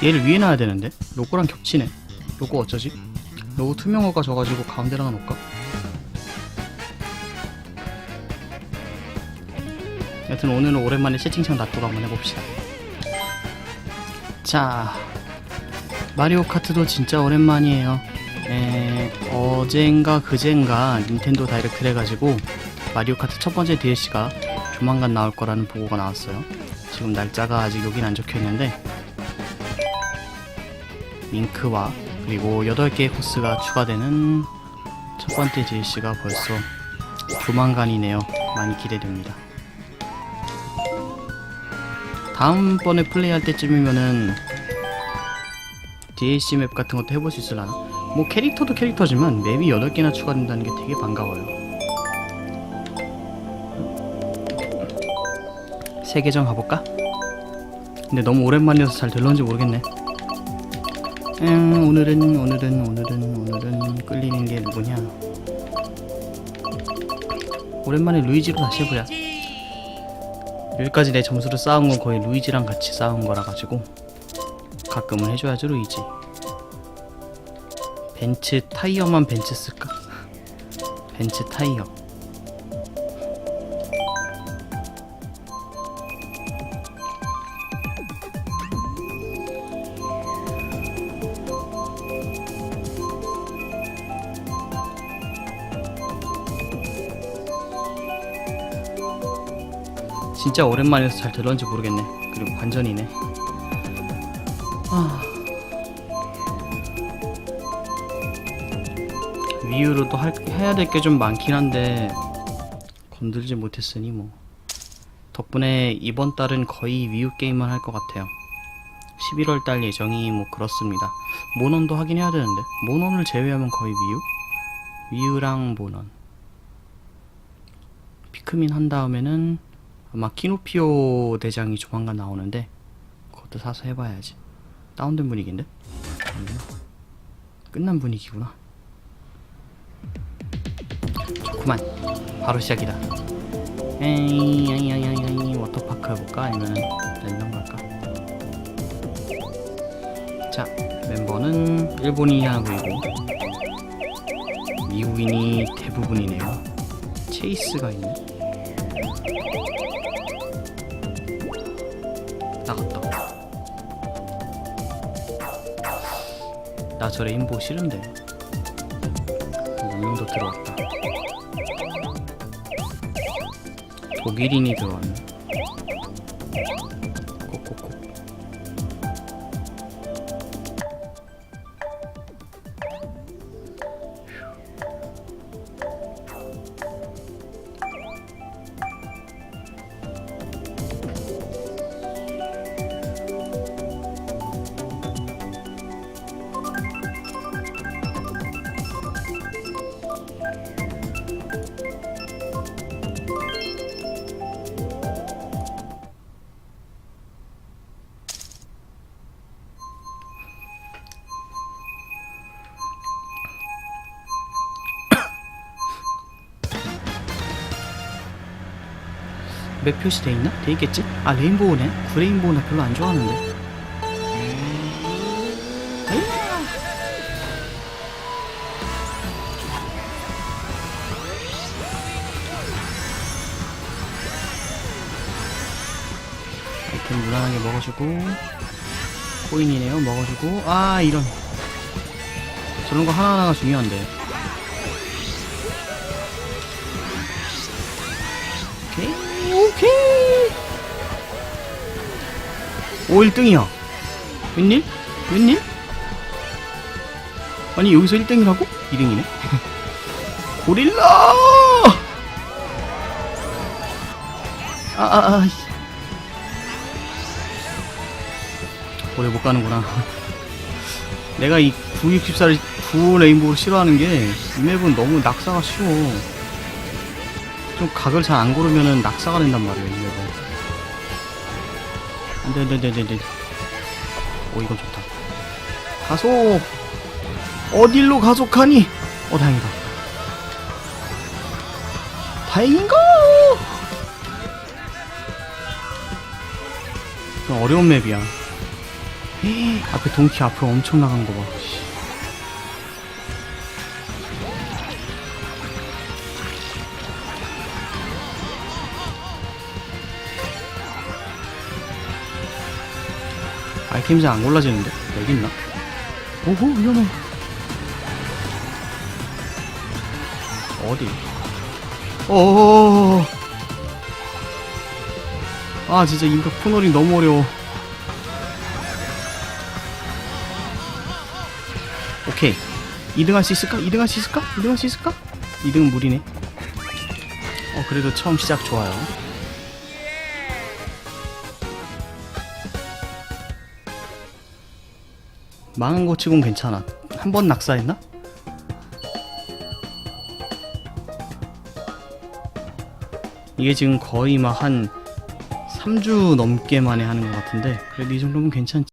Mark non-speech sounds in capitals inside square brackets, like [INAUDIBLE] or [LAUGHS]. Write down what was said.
얘를 위에 놔야 되는데? 로고랑 겹치네. 로고 어쩌지? 로고 투명화가 져가지고 가운데다가 놓을까? 여튼 오늘은 오랜만에 채팅창 놔두고 한번 해봅시다. 자 마리오 카트도 진짜 오랜만이에요. 에, 어젠가 그젠가 닌텐도 다이렉트 해가지고 마리오 카트 첫 번째 DLC가 조만간 나올 거라는 보고가 나왔어요 지금 날짜가 아직 여긴 안 적혀 있는데 링크와 그리고 8개의 코스가 추가되는 첫 번째 DLC가 벌써 조만간이네요. 많이 기대됩니다. 다음번에 플레이할 때쯤이면은 DLC 맵 같은 것도 해볼 수 있을라나? 뭐 캐릭터도 캐릭터지만 맵이 8개나 추가된다는 게 되게 반가워요. 세 계정 가볼까? 근데 너무 오랜만이어서 잘 될런지 모르겠네. 음, 오늘은 오늘은 오늘은 오늘은 끌리는 게 누구냐? 오랜만에 루이지로 다시 해보자. 여기까지 내 점수를 쌓은 건 거의 루이지랑 같이 쌓은 거라 가지고 가끔은 해줘야죠 루이지. 벤츠 타이어만 벤츠 쓸까? [LAUGHS] 벤츠 타이어. 진짜 오랜만이어서 잘 들었는지 모르겠네. 그리고 관전이네. 아. 위유로도 할, 해야 될 게 좀 많긴 한데 건들지 못했으니 뭐 덕분에 이번 달은 거의 위유 게임만 할 것 같아요. 11월 달 예정이 뭐 그렇습니다. 모넌도 하긴 해야 되는데 모넌을 제외하면 거의 위유? 위유랑 모넌. 피크민 한 다음에는 아마 키노피오 대장이 조만간 나오는데 그것도 사서 해봐야지 다운된 분위기인데? 아니요. 끝난 분위기구나 좋구만 바로 시작이다 에이 에이 에이 에이 워터파크 해볼까? 아니면 랜덤 갈까? 자 멤버는 일본인이 하나 보이고 미국인이 대부분이네요 체이스가 있네 나갔다. 나 저 레인보우 싫은데. 운명도 들어왔다. 독일인이 들어왔네. 맵 표시 돼 있나? 돼 있겠지? 아 레인보우네. 구레인보우 나 별로 안 좋아하는데. 아이템 무난하게 먹어주고 코인이네요. 먹어주고 아 이런 저런 거 하나하나가 중요한데. 5일등이야. 웬일? 웬일? 아니 여기서 1등이라고? 2등이네? [LAUGHS] 고릴라! 아, 아, 아아 아 오래 못 가는구나. 내가 이 964를 9 레인보우를 싫어하는 게 이 맵은 너무 낙사가 쉬워. 좀 각을 잘 안 고르면 낙사가 된단 말이에요 이 맵은. 안 돼, 안 돼, 안 돼, 안 돼. 오, 이건 좋다. 가속! 어딜로 가속하니? 어, 다행이다. 다행인가? 좀 어려운 맵이야. 앞에 동키 앞으로 엄청 나간 거 봐. 잘안 골라지는데? 여기 있나? 오호 위험해 어디? 어어어어 아 진짜 인가 코너링 너무 어려워 오케이 2등 할 수 있을까? 2등 할 수 있을까? 2등 할 수 있을까? 2등은 무리네 어 그래도 처음 시작 좋아요 망한 거 치곤 괜찮아 한 번 낙사했나? 이게 지금 거의 막 한 3주 넘게 만에 하는 것 같은데 그래도 이 정도면 괜찮지